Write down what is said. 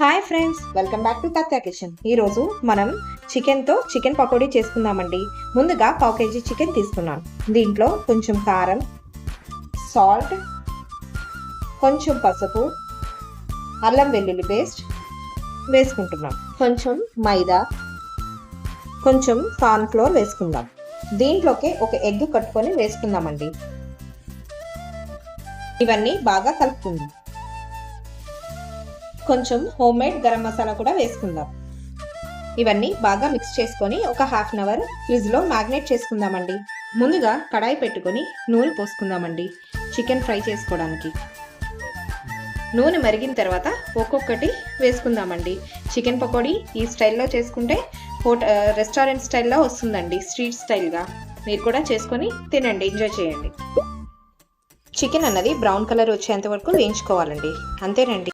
Hi friends welcome back to Tatya kitchen. ఈరోజు మనం చికెన్తో చికెన్ పకోడీ చేసుకుందామండి. ముందుగా పావు కేజీ చికెన్ తీసుకున్నాను. దీంట్లో కొంచెం కారం సాల్ట్ కొంచెం పసుపు అల్లం వెల్లుల్లి పేస్ట్ వేసుకుంటున్నాం. కొంచెం మైదా కొంచెం కార్న్ ఫ్లోర్ వేసుకుందాం. దీంట్లోకి ఒక ఎగ్ కట్టుకొని వేసుకుందామండి. ఇవన్నీ బాగా కలుపుకుందాం. కొంచెం హోమ్ మేడ్ గరం మసాలా కూడా వేసుకుందాం. ఇవన్నీ బాగా మిక్స్ చేసుకొని ఒక హాఫ్ అన్ అవర్ ఫ్రిడ్జ్లో మ్యాగ్నేట్ చేసుకుందామండి. ముందుగా కడాయి పెట్టుకొని నూనె పోసుకుందామండి. చికెన్ ఫ్రై చేసుకోవడానికి. నూనె మరిగిన తర్వాత ఒక్కొక్కటి వేసుకుందామండి. చికెన్ పకోడీ ఈ స్టైల్లో చేసుకుంటే హోట రెస్టారెంట్ స్టైల్లో వస్తుందండి స్ట్రీట్ స్టైల్గా మీరు కూడా చేసుకొని తినండి ఎంజాయ్ చేయండి. చికెన్ అన్నది బ్రౌన్ కలర్ వచ్చేంత వరకు వేయించుకోవాలండి. అంతేనండి.